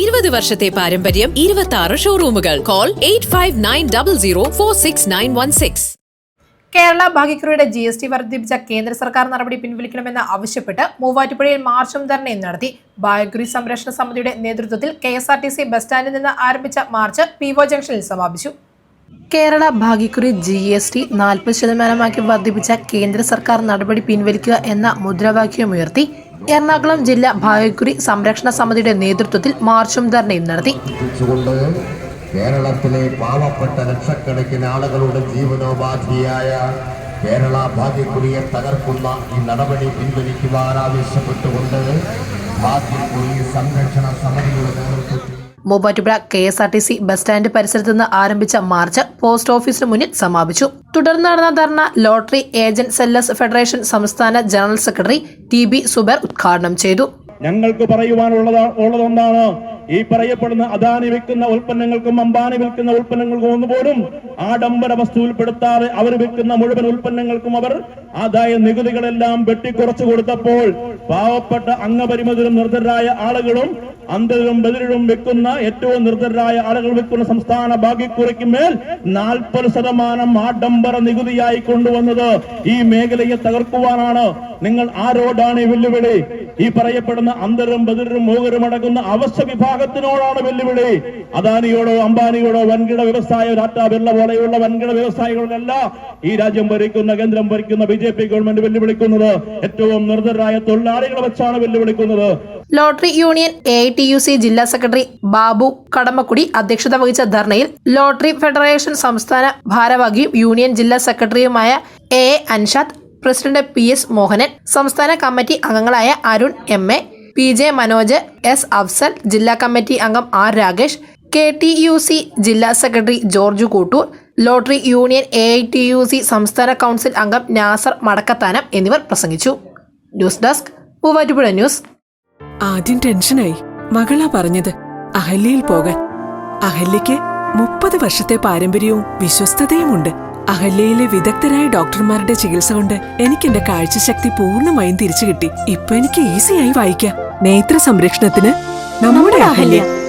ഇരുപത് വർഷത്തെ പാരമ്പര്യം ഇരുപത്തി ആറ് ഷോറൂമുകൾ call eight five nine double zero four six nine one six Kerala ഭാഗ്യക്കുറിയുടെ G S T വർദ്ധിപ്പിച്ച കേന്ദ്ര സർക്കാർ നടപടി പിൻവലിക്കണമെന്ന് ആവശ്യപ്പെട്ട് മൂവാറ്റുപുഴയിൽ മാർച്ചും ധർണയും നടത്തി. ഭാഗ്യക്കുറി സംരക്ഷണ സമിതിയുടെ നേതൃത്വത്തിൽ K S R T C bus സ്റ്റാൻഡിൽ നിന്ന് ആരംഭിച്ച മാർച്ച് പി ഒ ജംഗ്ഷനിൽ സമാപിച്ചു. കേരള ഭാഗ്യക്കുറി ജി എസ് ടി നാൽപ്പത് ശതമാനമാക്കി വർദ്ധിപ്പിച്ച കേന്ദ്ര സർക്കാർ നടപടി പിൻവലിക്കുക എന്ന മുദ്രാവാക്യമുയർത്തി എറണാകുളം ജില്ലാ ഭാഗ്യക്കുറി സംരക്ഷണ സമിതിയുടെ നേതൃത്വത്തിൽ മാർച്ചും ധർണയും നടത്തി. കേരളത്തിലെ പാവപ്പെട്ട ലക്ഷക്കണക്കിന് ആളുകളുടെ ജീവനോപാധിയായ കേരള ഭാഗ്യക്കുറിയെ തകർക്കുന്ന ഈ നടപടി പിൻവലിക്കുവാൻ ആവശ്യപ്പെട്ടുകൊണ്ട് ഭാഗ്യക്കുറി സംരക്ഷണ സമിതിയുടെ നേതൃത്വത്തിൽ Muvattupuzha K S R T C bus stand പരിസരത്ത് നിന്ന് ആരംഭിച്ച മാർച്ച് പോസ്റ്റ് ഓഫീസിന് മുന്നിൽ സമാപിച്ചു. തുടർന്ന് നടന്ന ധർണ ലോട്ടറി ഏജന്റ് സെല്ലസ് ഫെഡറേഷൻ സംസ്ഥാന general secretary T B Zubair ഉദ്ഘാടനം ചെയ്തു. ഞങ്ങൾക്ക് പറയുവാനുള്ളത് ഉള്ളതൊന്നാണ് ഈ പറയപ്പെടുന്ന അദാനി വിൽക്കുന്ന ഉൽപ്പന്നങ്ങൾക്കും അംബാനി വിൽക്കുന്ന ഉൽപ്പന്നങ്ങൾക്കും ഒന്നുപോലും ആഡംബര വസ്തു ഉൾപ്പെടുത്താതെ അവർ വിൽക്കുന്ന മുഴുവൻ ഉൽപ്പന്നങ്ങൾക്കും അവർ ആദായ നികുതികളെല്ലാം വെട്ടിക്കുറച്ചു കൊടുത്തപ്പോൾ പാവപ്പെട്ട അംഗപരിമിതരും നിർദ്ധരായ ആളുകളും അന്തരും ബദിരും വെക്കുന്ന ഏറ്റവും നിർദ്ധരായ ആളുകൾ വെക്കുന്ന സംസ്ഥാന ഭാഗ്യക്കുറിക്ക് മേൽ നാൽപ്പത് ശതമാനം ആഡംബര നികുതിയായി കൊണ്ടുവന്നത് ഈ മേഖലയെ തകർക്കുവാനാണ്. നിങ്ങൾ ആരോടാണ് ഈ വെല്ലുവിളി? ഈ പറയപ്പെടുന്ന അന്തരും ബദിരും മൂകരും അടങ്ങുന്ന അവശ്യ വിഭാഗത്തിനോടാണ് വെല്ലുവിളി. അദാനിയോടോ അംബാനിയോടോ വൻകിട വ്യവസായ ടാറ്റ ബിർള പോലെയുള്ള വൻകിട വ്യവസായികളല്ല ഈ രാജ്യം ഭരിക്കുന്ന കേന്ദ്രം ഭരിക്കുന്ന ബി ഗവൺമെന്റ് വെല്ലുവിളിക്കുന്നത്. ഏറ്റവും നിർദ്ധരായ തൊഴിലാളികളെ വെച്ചാണ് വെല്ലുവിളിക്കുന്നത്. Lottery union A T U C ജില്ലാ സെക്രട്ടറി ബാബു കടമക്കുടി അധ്യക്ഷത വഹിച്ച ധർണയിൽ ലോട്ടറി ഫെഡറേഷൻ സംസ്ഥാന ഭാരവാഹിയും യൂണിയൻ ജില്ലാ സെക്രട്ടറിയുമായ A A Anshad president P S Mohanan സംസ്ഥാന കമ്മിറ്റി അംഗങ്ങളായ Arun M A P J Manoj S Afsal ജില്ലാ കമ്മിറ്റി അംഗം R Rakesh K T U C ജില്ലാ secretary George Koottoor lottery union A I T U C സംസ്ഥാന council അംഗം നാസർ മടക്കത്താനം എന്നിവർ പ്രസംഗിച്ചു. News desk Muvattupuzha news. ആദ്യം ടെൻഷനായി. മകളാ പറഞ്ഞത് അഹല്യയിൽ പോകാൻ. അഹല്യയ്ക്ക് മുപ്പത് വർഷത്തെ പാരമ്പര്യവും വിശ്വസ്തതയുമുണ്ട്. അഹല്യയിലെ വിദഗ്ധരായ ഡോക്ടർമാരുടെ ചികിത്സ കൊണ്ട് എനിക്ക് എന്റെ കാഴ്ചശക്തി പൂർണമായും തിരിച്ചു കിട്ടി ഇപ്പൊ എനിക്ക് ഈസിയായി വായിക്കാം. നേത്ര സംരക്ഷണത്തിന് നമ്മുടെ Ahalya.